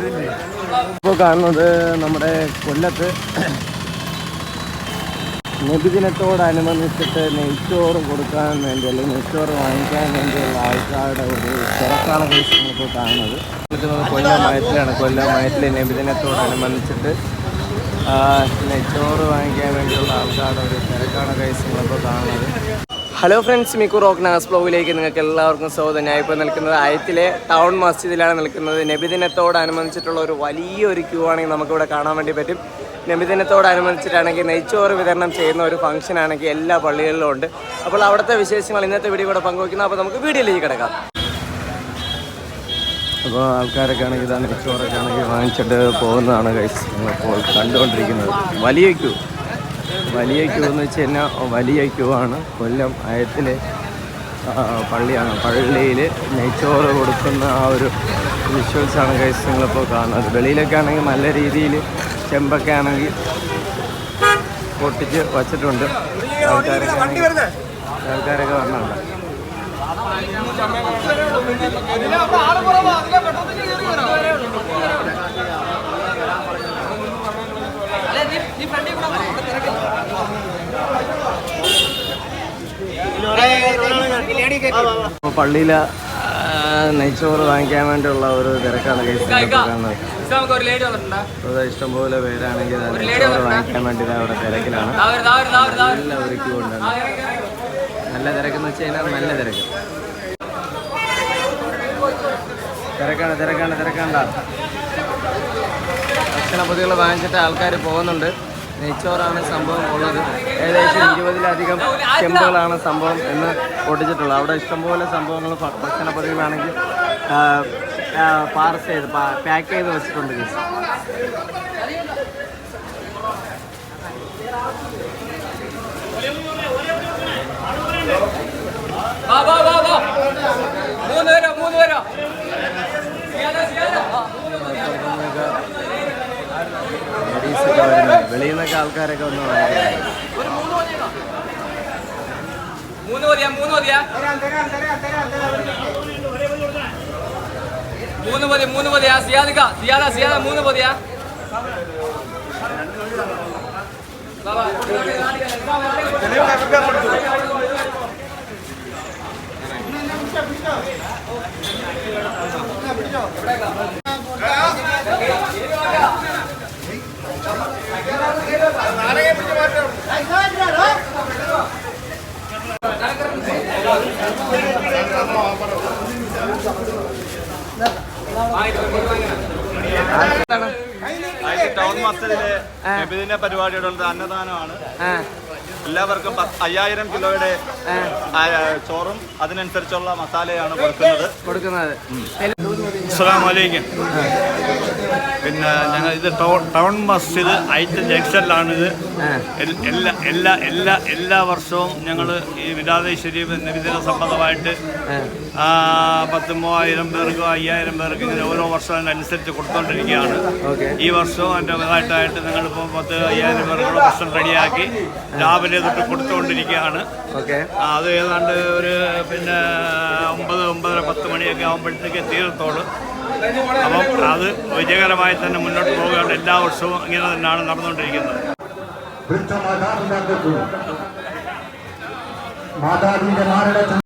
ഇപ്പോൾ കാണുന്നത് നമ്മുടെ കൊല്ലത്ത് നബിദിനത്തോടനുബന്ധിച്ചിട്ട് നെയ്ച്ചോറ് കൊടുക്കാൻ വേണ്ടി അല്ലെങ്കിൽ നെയ്ച്ചോറ് വാങ്ങിക്കാൻ വേണ്ടിയുള്ള ആൾക്കാരുടെ ഒരു തിരക്കാണ് ഇപ്പോൾ കാണുന്നത്. കൊല്ലം മയത്തിലാണ് കൊല്ലം മയത്തിൽ നബിദിനത്തോടനുബന്ധിച്ചിട്ട് നെയ്ച്ചോറ് വാങ്ങിക്കാൻ വേണ്ടിയുള്ള ആൾക്കാരുടെ ഒരു തിരക്കാണ് കേസ് കാണുന്നത്. ഹലോ ഫ്രണ്ട്സ് മിക്കു റോക്ക് നാസ് ബ്ലോഗിലേക്ക് നിങ്ങൾക്ക് എല്ലാവർക്കും സ്വാഗതം. ഞാൻ ഇപ്പോൾ നിൽക്കുന്നത് അയത്തിലെ ടൗൺ മസ്ജിദിലാണ് നിൽക്കുന്നത്. നബിദിനത്തോടനുബന്ധിച്ചിട്ടുള്ള ഒരു വലിയൊരു ക്യൂ ആണെങ്കിൽ നമുക്കിവിടെ കാണാൻ വേണ്ടി പറ്റും. നബിദിനത്തോടനുബന്ധിച്ചിട്ടാണെങ്കിൽ നെയ്ച്ചോറ് വിതരണം ചെയ്യുന്ന ഒരു ഫംഗ്ഷൻ ആണെങ്കിൽ എല്ലാ പള്ളികളിലും ഉണ്ട്. അപ്പോൾ അവിടുത്തെ വിശേഷങ്ങൾ ഇന്നത്തെ വീഡിയോ കൂടെ പങ്കുവയ്ക്കുന്നു. അപ്പോൾ നമുക്ക് വീഡിയോയിലേക്ക് കിടക്കാം. അപ്പോൾ ആൾക്കാരൊക്കെ ആണെങ്കിൽ ഇതാണ് നെയ്ച്ചോറൊക്കെ ആണെങ്കിൽ വാങ്ങിച്ചിട്ട് പോകുന്നതാണ് കഴിച്ച് കണ്ടുകൊണ്ടിരിക്കുന്നത്. വലിയ ക്യൂ. വലിയ ക്യൂ എന്ന് വെച്ച് കഴിഞ്ഞാൽ വലിയ ക്യൂ ആണ്. കൊല്ലം അയത്തിലെ പള്ളിയാണ്. പള്ളിയിൽ നെയ്ച്ചോറ് കൊടുക്കുന്ന ആ ഒരു വിഷ്വൽസാണ് കൈസ് നിങ്ങളിപ്പോൾ കാണുന്നത്. വെളിയിലൊക്കെ ആണെങ്കിൽ നല്ല രീതിയിൽ ചെമ്പൊക്കെ ആണെങ്കിൽ പൊട്ടിച്ച് വച്ചിട്ടുണ്ട്. ആൾക്കാരൊക്കെ ആൾക്കാരൊക്കെ വരണുണ്ട് അപ്പോൾ പള്ളിയിൽ നെയ്ച്ചോറ് വാങ്ങിക്കാൻ വേണ്ടിയുള്ള ഒരു തിരക്കാണ് അത് ഇഷ്ടംപോലെ പേരാണെങ്കിൽ നെയ്ച്ചോറ് വാങ്ങിക്കാൻ വേണ്ടി അവിടെ തിരക്കിലാണ്. നല്ല ഒരു ക്യൂ ഉണ്ട് നല്ല തിരക്കെന്ന് വെച്ച് കഴിഞ്ഞാൽ നല്ല തിരക്ക്. തിരക്കാണ് തിരക്കാണ് തിരക്കാണ്ട ഭക്ഷണ പൊതികൾ വാങ്ങിച്ചിട്ട് ആൾക്കാർ പോകുന്നുണ്ട്. നെയ്ച്ചോറാണ് സംഭവം ഉള്ളത്. ഏകദേശം ഇരുപതിലധികം ചെമ്പുകളാണ് സംഭവം എന്ന് പൊട്ടിച്ചിട്ടുള്ളത്. അവിടെ ഇഷ്ടംപോലെ സംഭവങ്ങൾ ഭക്ഷണ പതിവാണെങ്കിൽ പാർസ് ചെയ്ത് പാക്ക് ചെയ്ത് വെച്ചിട്ടുണ്ട് വെളിയിൽ നിന്നൊക്കെ ആൾക്കാരൊക്കെ വന്ന് മൂന്ന് മതിയാ മൂന്ന് മതിയാ സിയാദിക്ക സിയാദ സിയാദ മൂന്ന് മതിയാ പിടിച്ചോ. ടൗൺ മസ്ജിദിലെ നബിദിന പരിപാടിയുടെ അന്നദാനമാണ്. എല്ലാവർക്കും അയ്യായിരം കിലോയുടെ ചോറും അതിനനുസരിച്ചുള്ള മസാലയാണ് കൊടുക്കുന്നത്. കൊടുക്കുന്നത്. അസ്സാം വലൈക്കും പിന്നെ ഞങ്ങൾ ഇത് ടൗൺ ടൗൺ മസ്ജിദ് ഐറ്റ് ജംഗ്ഷനിലാണിത്. എല്ലാ എല്ലാ എല്ലാ എല്ലാ വർഷവും ഞങ്ങൾ ഈ വിരാതെ ശരീഫ് നിബിദിന സംബന്ധമായിട്ട് പത്ത് മൂവായിരം പേർക്കും അയ്യായിരം പേർക്ക് ഇങ്ങനെ ഓരോ വർഷം അതിനനുസരിച്ച് കൊടുത്തുകൊണ്ടിരിക്കുകയാണ് ഈ വർഷവും എന്റെ ഇതായിട്ടായിട്ട് ഞങ്ങളിപ്പോൾ പത്ത് അയ്യായിരം പേർക്കുള്ള ഭക്ഷണം റെഡിയാക്കി രാവിലെ തൊട്ട് കൊടുത്തുകൊണ്ടിരിക്കുകയാണ് അത് ഏതാണ്ട് ഒരു പിന്നെ ഒമ്പത് ഒമ്പതര പത്ത് മണിയൊക്കെ ആകുമ്പോഴത്തേക്ക് തീരത്തോളൂ. അപ്പം അത് വിജയകരമായി തന്നെ മുന്നോട്ട് പോവുകയാണ്. എല്ലാ വർഷവും ഇങ്ങനെ തന്നെയാണ് നടന്നുകൊണ്ടിരിക്കുന്നത്. മാതാവിന്റെ മാരുടെ